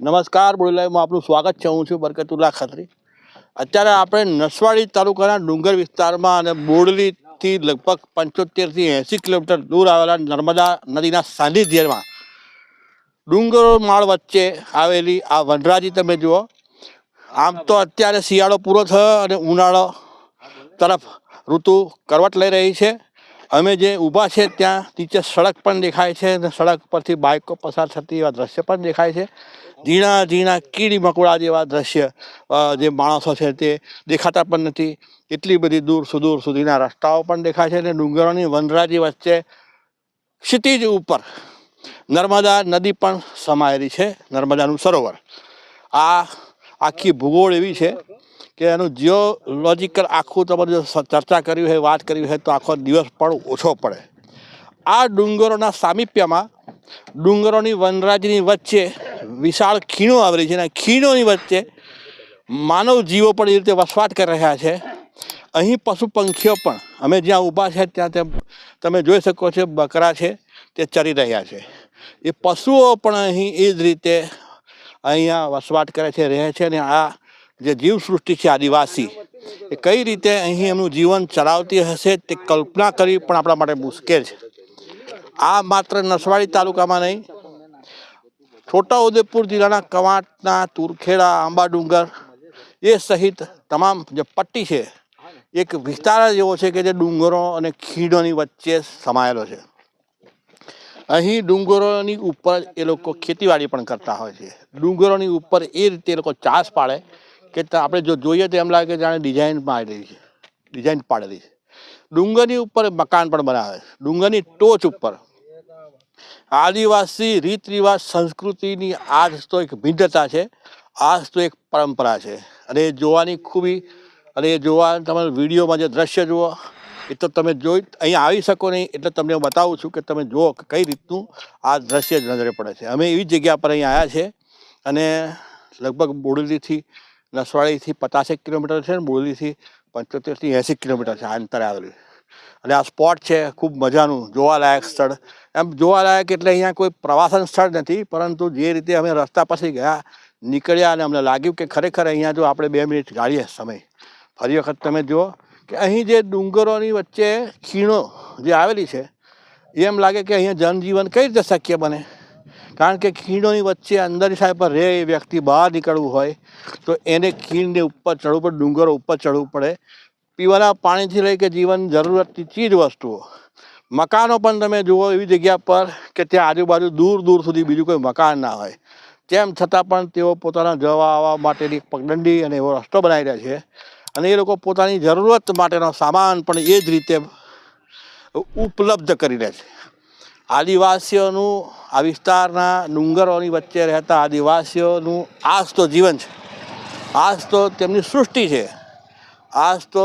નમસ્કાર બોડીલાઈવમાં આપનું સ્વાગત છે. હું છું બરકતુલ્લા ખત્રી. અત્યારે આપણે નસવાડી તાલુકાના ડુંગર વિસ્તારમાં અને બોડલીથી લગભગ પંચોતેરથી એંસી કિલોમીટર દૂર આવેલા નર્મદા નદીના સાનિધ્યમાં ડુંગરો માળ વચ્ચે આવેલી આ વનરાજી તમે જુઓ. આમ તો અત્યારે શિયાળો પૂરો થયો અને ઉનાળો તરફ ઋતુ કરવટ લઈ રહી છે. અમે જે ઊભા છે ત્યાં, નીચે સડક પણ દેખાય છે અને સડક પરથી બાઇકો પસાર થતી એવા દ્રશ્ય પણ દેખાય છે. ઝીણા ઝીણા કીડી મકોડા જેવા દ્રશ્ય જે માણસો છે તે દેખાતા પણ નથી. એટલી બધી દૂર સુદૂર સુધીના રસ્તાઓ પણ દેખાય છે અને ડુંગરોની વનરાજી વચ્ચે ક્ષિતિજ ઉપર નર્મદા નદી પણ સમાયેલી છે, નર્મદાનું સરોવર. આ આખી ભૂગોળ એવી છે કે એનું જીઓલોજિકલ આખું તમારે જો ચર્ચા કરવી હોય, વાત કરવી હોય, તો આખો દિવસ પણ ઓછો પડે. આ ડુંગરોના સામીપ્યમાં, ડુંગરોની વનરાજની વચ્ચે વિશાળ ખીણો આવેલી છે અને ખીણોની વચ્ચે માનવ જીવો પણ એ રીતે વસવાટ કરી રહ્યા છે. અહીં પશુ પંખીઓ પણ, અમે જ્યાં ઊભા છે ત્યાં તે તમે જોઈ શકો છો, બકરા છે, તે ચરી રહ્યા છે. એ પશુઓ પણ અહીં એ જ રીતે અહીંયા વસવાટ કરે છે, રહે છે અને આ જે જીવસૃષ્ટિ છે આદિવાસી, એ કઈ રીતે અહીં એમનું જીવન ચલાવતી હશે તે કલ્પના કરવી પણ આપણા માટે મુશ્કેલ છે. આ માત્ર નસવાડી તાલુકામાં નહીં, છોટાઉદેપુર જિલ્લાના કવાંટના તુરખેડા આંબા ડુંગર એ સહિત તમામ જે પટ્ટી છે, એક વિસ્તાર જ એવો છે કે જે ડુંગરો અને ખીણોની વચ્ચે સમાયેલો છે. અહીં ડુંગરોની ઉપર એ લોકો ખેતીવાડી પણ કરતા હોય છે. ડુંગરોની ઉપર એ રીતે એ લોકો ચાસ પાડે કે આપણે જો જોઈએ તો એમ લાગે કે જાણે ડિઝાઇન પાડેલી છે. ડિઝાઇન પાડેલી છે. ડુંગરની ઉપર મકાન પણ બનાવે છે. ડુંગરની ટોચ ઉપર. આદિવાસી રીત રિવાજ સંસ્કૃતિની આ જ તો એક ભિન્નતા છે. આ જ તો એક પરંપરા છે. અને એ જોવાની ખૂબી, અને એ જોવા તમે વિડીયોમાં જે દ્રશ્ય જુઓ, એ તો તમે જોઈ, અહીંયા આવી શકો નહીં. એટલે તમને બતાવું છું કે તમે જુઓ કે કઈ રીતનું આ દ્રશ્ય નજરે પડે છે. અમે એવી જગ્યા પર અહીં આવ્યા છે અને લગભગ બોડેલીથી નસવાડીથી પચાસેક કિલોમીટર છે ને બોડેલીથી પંચોતેરથી એંસી કિલોમીટર છે, આ અંતરે આવેલું અને આ સ્પોટ છે, ખૂબ મજાનું, જોવાલાયક સ્થળ. એમ જોવાલાયક એટલે અહીંયા કોઈ પ્રવાસન સ્થળ નથી, પરંતુ જે રીતે અમે રસ્તા પછી ગયા, નીકળ્યા અને અમને લાગ્યું કે ખરેખર અહીંયા જો આપણે બે મિનિટ ગાળીએ સમય. ફરી વખત તમે જુઓ કે અહીં જે ડુંગરોની વચ્ચે ખીણો જે આવેલી છે, એમ લાગે કે અહીંયા જનજીવન કઈ રીતે શક્ય બને? કારણ કે ખીણોની વચ્ચે અંદરની સાહેબ રહે એ વ્યક્તિ બહાર નીકળવું હોય, તો એને ખીણને ઉપર ચડવું પડે, ડુંગરો ઉપર ચડવું પડે. પીવાના પાણીથી લઈ કે જીવન જરૂરતની ચીજ વસ્તુઓ. મકાનો પણ તમે જુઓ એવી જગ્યા પર કે ત્યાં આજુબાજુ દૂર દૂર સુધી બીજું કોઈ મકાન ના હોય. તેમ છતાં પણ તેઓ પોતાના જવા આવવા માટેની પગદંડી અને એવો રસ્તો બનાવી રહ્યા છે. અને એ લોકો પોતાની જરૂરત માટેનો સામાન પણ એ જ રીતે ઉપલબ્ધ કરી રહ્યા છે. આદિવાસીઓનું આ વિસ્તારના ડુંગરોની વચ્ચે રહેતા આદિવાસીઓનું આજ તો જીવન છે. આજ તો તેમની સૃષ્ટિ છે. આજ તો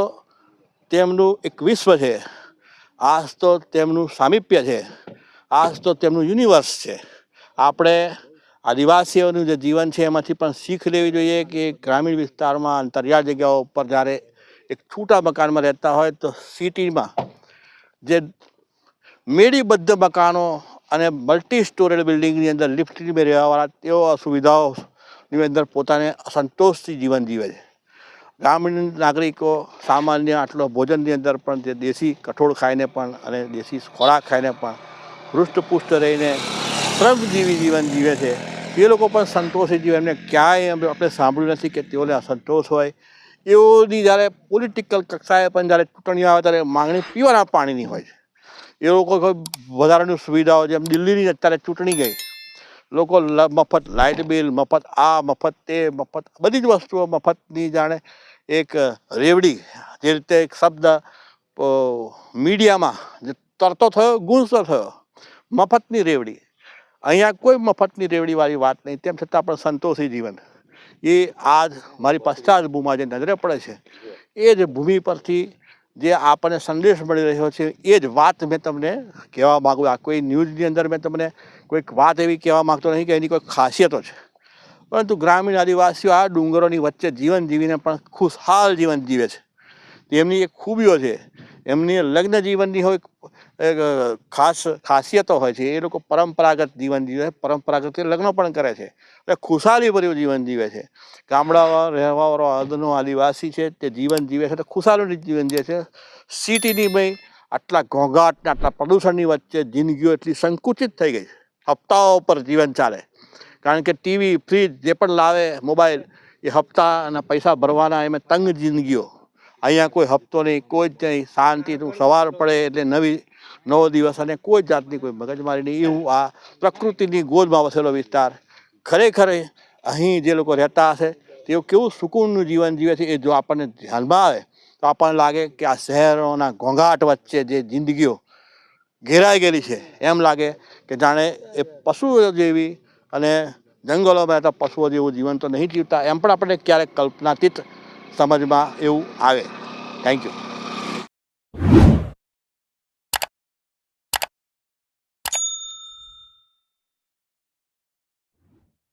તેમનું એક વિશ્વ છે. આજ તો તેમનું સામીપ્ય છે. આજ તો તેમનું યુનિવર્સ છે. આપણે આદિવાસીઓનું જે જીવન છે એમાંથી પણ શીખ લેવી જોઈએ કે ગ્રામીણ વિસ્તારમાં અંતરિયાળ જગ્યાઓ ઉપર જ્યારે એક છૂટા મકાનમાં રહેતા હોય તો સિટીમાં જે મેળીબદ્ધ મકાનો અને મલ્ટી સ્ટોરેડ બિલ્ડિંગની અંદર લિફ્ટની રહેવાવાળા તેઓ અસુવિધાઓની અંદર પોતાને સંતોષથી જીવન જીવે છે. ગ્રામીણ નાગરિકો સામાન્ય આટલો ભોજનની અંદર પણ તે દેશી કઠોળ ખાઈને પણ અને દેશી ખોરાક ખાઈને પણ હૃષ્ટપુષ્ટ રહીને શ્રમજીવી જીવન જીવે છે. એ લોકો પણ સંતોષી જીવે. એમને ક્યાંય આપણે સાંભળ્યું નથી કે તેઓને અસંતોષ હોય. એઓની જ્યારે પોલિટિકલ કક્ષાએ પણ જ્યારે ચૂંટણીઓ આવે ત્યારે માંગણી પીવાના પાણીની હોય છે. એ લોકો વધારાની સુવિધાઓ જેમ દિલ્હીની અત્યારે ચૂંટણી ગઈ. લોકો મફત લાઇટ બિલ, મફત આ, મફત તે, મફત બધી જ વસ્તુઓ મફતની જાણે એક રેવડી જે રીતે એક શબ્દ મીડિયામાં જે તરતો થયો ગુંજતો થયો, મફતની રેવડી. અહીંયા કોઈ મફતની રેવડીવાળી વાત નહીં, તેમ છતાં પણ સંતોષી જીવન. એ આજ મારી પશ્ચાત ભૂમાં જે નજરે પડે છે, એ જ ભૂમિ પરથી જે આપણને સંદેશ મળી રહ્યો છે, એ જ વાત મેં તમને કહેવા માગું આ કોઈ ન્યૂઝની અંદર મેં તમને કોઈક વાત એવી કહેવા માગતો નહીં કે એની કોઈ ખાસિયતો છે. પરંતુ ગ્રામીણ આદિવાસીઓ આ ડુંગરોની વચ્ચે જીવન જીવીને પણ ખુશહાલ જીવન જીવે છે. તેમની એક ખૂબીઓ છે. એમની લગ્ન જીવનની હોય ખાસ, ખાસિયતો હોય છે. એ લોકો પરંપરાગત જીવન જીવે, પરંપરાગત લગ્ન પણ કરે છે. એટલે ખુશાલીભર્યું જીવન જીવે છે. ગામડામાં રહેવાવાળો અદનો આદિવાસી છે, તે જીવન જીવે છે, તો ખુશાલીનું જીવન જીવે છે, સિટીની ભાઈ આટલા ઘોંઘાટ ને આટલા પ્રદૂષણની વચ્ચે જિંદગીઓ એટલી સંકુચિત થઈ ગઈ છે. હપ્તાઓ પર જીવન ચાલે. કારણ કે ટીવી, ફ્રીજ જે પણ લાવે, મોબાઈલ, એ હપ્તા અને પૈસા ભરવાના એમાં તંગ જિંદગીઓ. અહીંયા કોઈ હપ્તો નહીં, કોઈ જ નહીં શાંતિનું સવાર પડે એટલે નવી નવો દિવસ અને કોઈ જાતની કોઈ મગજમારી નહીં. એવું આ પ્રકૃતિની ગોદમાં વસેલો વિસ્તાર. ખરેખર અહીં જે લોકો રહેતા હશે, તેઓ કેવું સુકૂનનું જીવન જીવે છે એ જો આપણને ધ્યાનમાં આવે, તો આપણને લાગે કે આ શહેરોના ઘોંઘાટ વચ્ચે જે જિંદગીઓ ઘેરાઈ ગયેલી છે, એમ લાગે કે જાણે એ પશુઓ જેવી અને જંગલોમાં રહેતા પશુઓ જેવું જીવન તો નહીં જીવતા, એમ પણ આપણને ક્યારેક કલ્પનાતીત સમજમાં એવું આવે. Thank you